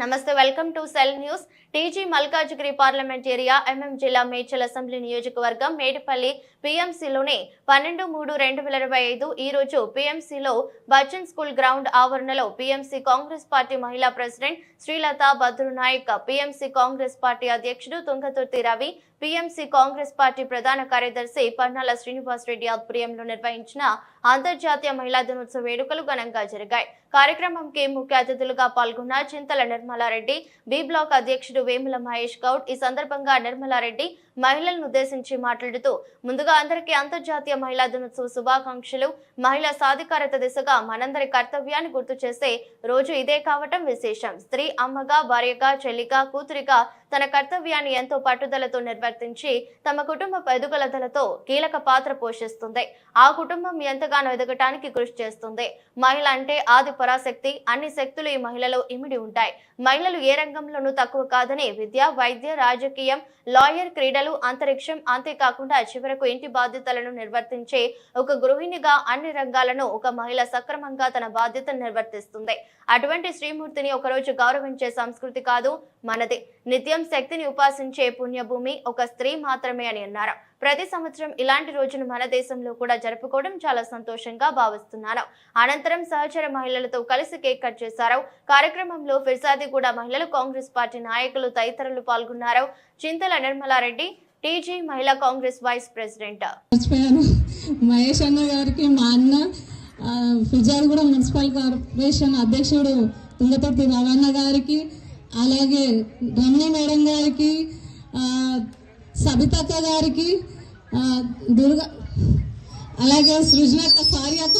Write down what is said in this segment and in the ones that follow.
నమస్తే welcome to Cell News. TG Malkajgiri parliament area M M జిల్లా Medchal assembly నియోజకవర్గం మేడిపల్లి పిఎంసీలోని పన్నెండు మూడు రెండు వేల ఇరవై ఐదు ఈ రోజు పిఎంసీలో బచ్చన్ స్కూల్ గ్రౌండ్ ఆవరణలో పిఎంసీ కాంగ్రెస్ పార్టీ మహిళా president Srilatha Bhadrunayak PMC Congress party అధ్యక్షుడు తుంగతుర్తి రవి పిఎంసి కాంగ్రెస్ పార్టీ ప్రధాన కార్యదర్శి పన్నాల శ్రీనివాస్ రెడ్డి ఆధ్వర్యంలో నిర్వహించిన అంతర్జాతీయ మహిళా దినోత్సవ వేడుకలు ఘనంగా జరిగాయి. కార్యక్రమంకి ముఖ్య అతిథులుగా పాల్గొన్న చింతల నిర్మలారెడ్డి బి బ్లాక్ అధ్యక్షుడు వేముల మహేష్ గౌడ్ ఈ సందర్భంగా నిర్మలారెడ్డి మహిళలను ఉద్దేశించి మాట్లాడుతూ ముందుగా అందరికీ అంతర్జాతీయ మహిళా దినోత్సవ శుభాకాంక్షలు. మహిళా సాధికారత దిశగా మనందరి కర్తవ్యాన్ని గుర్తు చేసే రోజు ఇదే కావటం విశేషం. స్త్రీ అమ్మగా భార్యగా చెల్లిగా కూతురిగా తన కర్తవ్యాన్ని ఎంతో పట్టుదలతో నిర్వర్తించి తమ కుటుంబ పెదుగులతలతో కీలక పాత్ర పోషిస్తుంది. ఆ కుటుంబం ఎంతగానో ఎదగటానికి కృషి చేస్తుంది. మహిళ అంటే ఆది పరాశక్తి. అన్ని శక్తులు ఈ మహిళలో ఇమిడి ఉంటాయి. మహిళలు ఏ రంగంలోనూ తక్కువ కాదని విద్య వైద్య రాజకీయం లాయర్ క్రీడలు అంతరిక్షం అంతేకాకుండా చివరకు ఇంటి బాధ్యతలను నిర్వర్తించే ఒక గృహిణిగా అన్ని రంగాలను ఒక మహిళ సక్రమంగా తన బాధ్యతను నిర్వర్తిస్తుంది. అటువంటి శ్రీమూర్తిని ఒకరోజు గౌరవించే సంస్కృతి కాదు మనది. నిత్యం శక్తిని ఉపాసించే పుణ్యభూమి ఒక స్త్రీ మాత్రమే అని అన్నారు. ప్రతి సంవత్సరం ఇలాంటి రోజును మన దేశంలో కూడా జరుపుకోవడం చాలా సంతోషంగా భావిస్తున్నాను అనంతరం సహచర మహిళలతో కలిసి కేక్ కట్ చేశారు. కార్యక్రమంలో ఫిర్జాదిగూడ మహిళలు కాంగ్రెస్ పార్టీ నాయకులు తదితరులు పాల్గొన్నారు. చింతల నిర్మలారెడ్డి టీజీ మహిళా కాంగ్రెస్ వైస్ ప్రెసిడెంట్. మహేష్ అన్న గారికి మా అన్న మున్సిపల్ కార్పొరేషన్ అధ్యక్షుడు తుంగతుర్తి రవణ గారికి అలాగే రమణి మేడం గారికి సబితక్క గారికి దుర్గ దుర్గా అలాగే సృజనక్క సారియక్క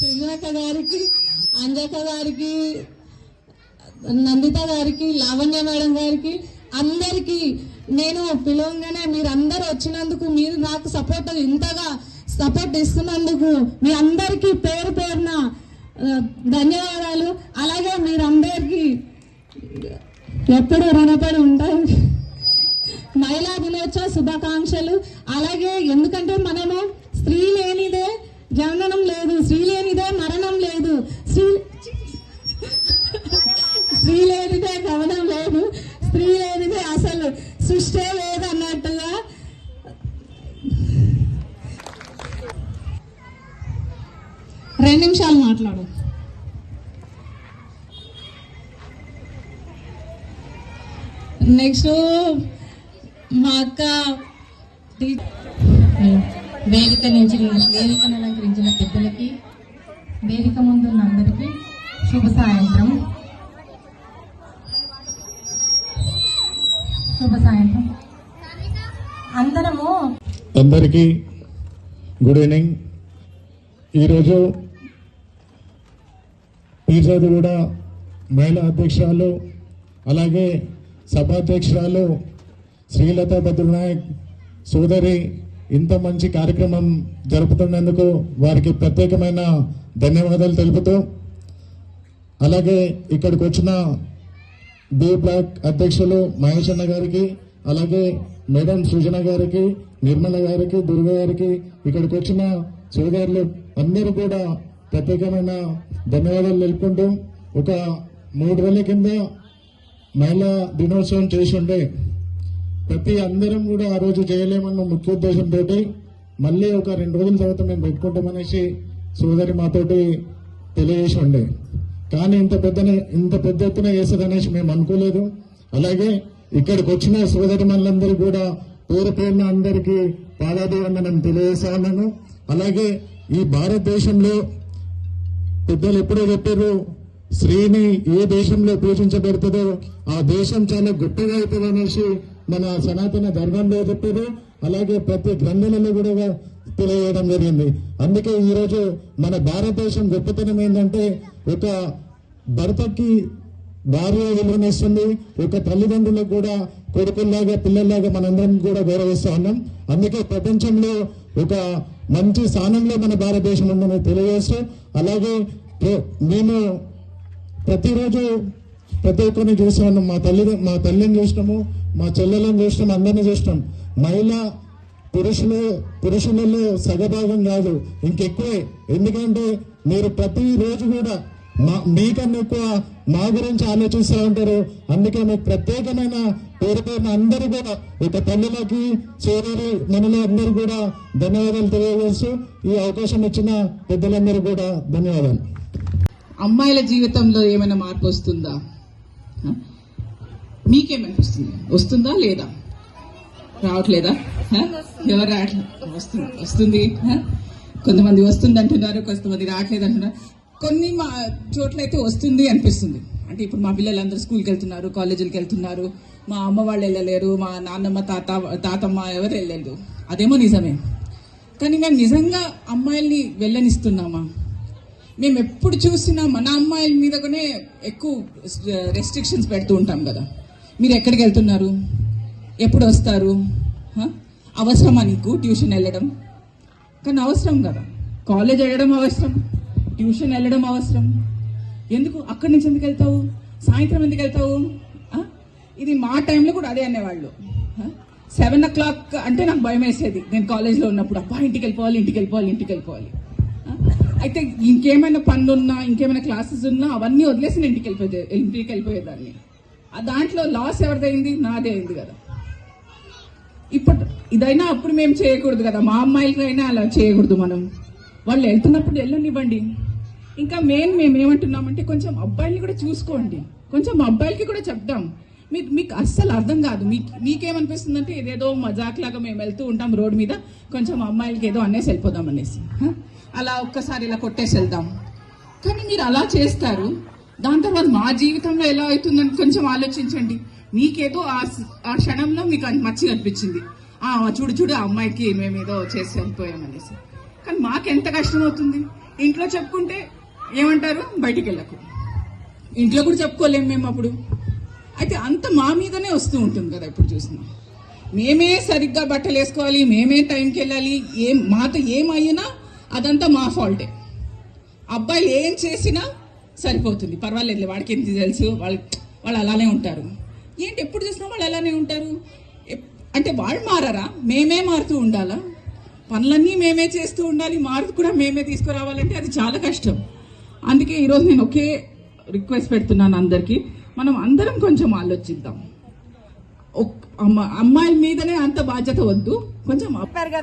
సృజనక్క గారికి అంజక్క గారికి నందిత గారికి లావణ్య మేడం గారికి అందరికీ నేను పిలవగానే మీరందరూ వచ్చినందుకు మీరు నాకు సపోర్ట్ ఇంతగా సపోర్ట్ ఇస్తున్నందుకు మీ అందరికీ పేరు పేరున ధన్యవాదాలు. అలాగే మీరందరికీ ఎప్పుడు రుణపడి ఉంటాం మహిళా దినోత్సవ శుభాకాంక్షలు. అలాగే ఎందుకంటే మనము స్త్రీ లేనిదే జననం లేదు స్త్రీ లేనిదే మరణం లేదు. స్త్రీ స్త్రీ లేనిదే గమనం లేదు స్త్రీ లేనిదే అసలు సృష్టే లేదు అన్నట్టుగా రెండు నిమిషాలు మాట్లాడు. నెక్స్ట్ మా అక్క వేదిక నుంచి వేదికను అలంకరించిన పెద్దలకి వేదిక ముందున్న అందరికీ శుభ సాయంత్రం. శుభ సాయంత్రం. అందరము అందరికీ గుడ్ ఈవినింగ్. ఈరోజు పీజాదిగూడ మహిళా అధ్యక్షురాలు అలాగే సభాధ్యక్షురాలు శ్రీలత భద్రనాయక్ సోదరి ఇంత మంచి కార్యక్రమం జరుపుతున్నందుకు వారికి ప్రత్యేకమైన ధన్యవాదాలు తెలుపుతూ అలాగే ఇక్కడికి వచ్చిన బి బ్లాక్ అధ్యక్షులు మహేష్ అన్న గారికి అలాగే మేడం సృజన గారికి నిర్మల గారికి దుర్గ గారికి ఇక్కడికి వచ్చిన సోదరులు అందరూ కూడా ప్రత్యేకమైన ధన్యవాదాలు తెలుపుకుంటూ ఒక మూడు రోజుల కింద మహిళా దినోత్సవం చేసి ఉండే ప్రతి అందరం కూడా ఆ రోజు చేయలేమన్న ముఖ్య ఉద్దేశంతో మళ్ళీ ఒక రెండు రోజుల తర్వాత మేము పెట్టుకుంటామనేసి సోదరి మాతోటి తెలియజేసి ఉండే కానీ ఇంత పెద్ద ఇంత పెద్ద ఎత్తున చేస్తుందనేసి మేము అనుకోలేదు. అలాగే ఇక్కడికి వచ్చిన సోదరి మనందరూ కూడా పేరు పేరున అందరికీ పాదాభివందనం తెలియజేస్తా ఉన్నాను అలాగే ఈ భారతదేశంలో పెద్దలు ఎప్పుడో చెప్పారు స్త్రీని ఏ దేశంలో పూజించబడుతుందో ఆ దేశం చాలా గొప్పగా అవుతుంది అనేసి మన సనాతన ధర్మంలో చెప్పారు అలాగే ప్రతి గ్రంథాలలో కూడా తెలియజేయడం జరిగింది. అందుకే ఈరోజు మన భారతదేశం గొప్పతనం ఏంటంటే ఒక భర్తకి భార్య విలువనిస్తుంది ఒక తల్లిదండ్రులకు కూడా కొడుకుల్లాగా పిల్లల్లాగా మనందరం కూడా గౌరవిస్తూ ఉన్నాం. అందుకే ప్రపంచంలో ఒక మంచి స్థానంలో మన భారతదేశం ఉందని తెలియజేస్తూ అలాగే మేము ప్రతిరోజు ప్రతి ఒక్కరిని చూస్తూ ఉన్నాం మా తల్లి మా తల్లిని చూసినాము మా చెల్లెలను చూసినాం అందరిని చూసినాం. మహిళ పురుషులు పురుషులలో సగభాగం కాదు ఇంకెక్కువే. ఎందుకంటే మీరు ప్రతిరోజు కూడా మా మీకన్నా ఎక్కువ మా గురించి ఆలోచిస్తూ ఉంటారు. అందుకే మీకు ప్రత్యేకమైన పేరు పేరున అందరూ కూడా ఇక తల్లులకి సోదరి మనలో అందరూ కూడా ధన్యవాదాలు తెలియజేస్తూ ఈ అవకాశం ఇచ్చిన పెద్దలందరూ కూడా ధన్యవాదాలు. అమ్మాయిల జీవితంలో ఏమైనా మార్పు వస్తుందా? మీకేమనిపిస్తుంది? వస్తుందా లేదా? రావట్లేదా? ఎవరు రావట్లేదు వస్తుంది. వస్తుంది కొంతమంది వస్తుంది అంటున్నారు కొంతమంది రావట్లేదు అంటున్నారు కొన్ని మా చోట్లయితే వస్తుంది అనిపిస్తుంది. అంటే ఇప్పుడు మా పిల్లలందరూ స్కూల్కి వెళ్తున్నారు కాలేజీలకు వెళ్తున్నారు మా అమ్మ వాళ్ళు వెళ్ళలేరు మా నాన్నమ్మ తాత తాతమ్మ ఎవరు వెళ్ళలేదు. అదేమో నిజమే. కానీ మేము నిజంగా అమ్మాయిల్ని వెళ్ళనిస్తున్నామా? మేము ఎప్పుడు చూసినా మన అమ్మాయిల మీదనే ఎక్కువ రెస్ట్రిక్షన్స్ పెడుతూ ఉంటాం కదా. మీరు ఎక్కడికి వెళ్తున్నారు? ఎప్పుడు వస్తారు? అవసరమా నీకు ట్యూషన్ వెళ్ళడం? కానీ అవసరం కదా. కాలేజ్ వెళ్ళడం అవసరం ట్యూషన్ వెళ్ళడం అవసరం. ఎందుకు? అక్కడి నుంచి ఎందుకు వెళ్తావు? సాయంత్రం ఎందుకు వెళ్తావు? ఇది మా టైంలో కూడా అదే అనేవాళ్ళు. సెవెన్ ఓ క్లాక్ అంటే నాకు భయం వేసేది. నేను కాలేజ్లో ఉన్నప్పుడు అబ్బా ఇంటికి వెళ్ళిపోవాలి ఇంటికి వెళ్ళిపోవాలి ఇంటికి వెళ్ళిపోవాలి. అయితే ఇంకేమైనా పనులు ఉన్నా ఇంకేమైనా క్లాసెస్ ఉన్నా అవన్నీ వదిలేసి నేను ఇంటికి వెళ్ళిపోయే ఇంటికి వెళ్ళిపోయేదాన్ని. ఆ దాంట్లో లాస్ ఎవరిదైంది నాదే అయింది కదా. ఇప్పుడు ఇదైనా అప్పుడు మేము చేయకూడదు కదా. మా అమ్మాయిలకైనా అలా చేయకూడదు మనం. వాళ్ళు వెళ్తున్నప్పుడు వెళ్ళనివ్వండి. ఇంకా మెయిన్ మేము ఏమంటున్నామంటే కొంచెం అబ్బాయిల్ని కూడా చూసుకోండి. కొంచెం అబ్బాయిలకి కూడా చెప్దాం. మీకు మీకు అస్సలు అర్థం కాదు. మీకు మీకేమనిపిస్తుంది అంటే ఇదేదో మజాక్ లాగా మేము వెళ్తూ ఉంటాం రోడ్డు మీద. కొంచెం అమ్మాయిలకి ఏదో అనేసి వెళ్ళిపోదాం అనేసి. అలా ఒక్కసారి ఇలా కొట్టేసి వెళ్దాం కానీ మీరు అలా చేస్తారు. దాని తర్వాత మా జీవితంలో ఎలా అవుతుందని కొంచెం ఆలోచించండి. మీకేదో ఆ ఆ క్షణంలో మీకు మంచిగా అనిపించింది. ఆ చూడు చూడు ఆ అమ్మాయికి మేము ఏదో చేసి వెళ్ళిపోయామనేసి కానీ మాకెంత కష్టం అవుతుంది ఇంట్లో చెప్పుకుంటే ఏమంటారు? బయటికి వెళ్ళకు ఇంట్లో కూడా చెప్పుకోలేము మేము అప్పుడు. అయితే అంత మా మీదనే వస్తూ ఉంటుంది కదా ఇప్పుడు చూసినా. మేమే సరిగ్గా బట్టలు వేసుకోవాలి మేమే టైంకి వెళ్ళాలి ఏం మాతో ఏమైనా అదంతా మా ఫాల్టే. అబ్బాయిలు ఏం చేసినా సరిపోతుంది. పర్వాలేదు వాడికి ఎంత తెలుసు? వాళ్ళు వాళ్ళు అలానే ఉంటారు. ఏంటి ఎప్పుడు చూసినా వాళ్ళు అలానే ఉంటారు? ఎప్- అంటే వాళ్ళు మారారా? మేమే మారుతూ ఉండాలా? పనులన్నీ మేమే చేస్తూ ఉండాలి. మార్పు కూడా మేమే తీసుకురావాలంటే అది చాలా కష్టం. అందుకే ఈరోజు నేను ఒకే రిక్వెస్ట్ పెడుతున్నాను అందరికీ. మనం అందరం కొంచెం ఆలోచిద్దాం. ఒక్- అమ్మ- అమ్మాయిల మీదనే అంత బాధ్యత వద్దు. కొంచెం అప్పారు కదా.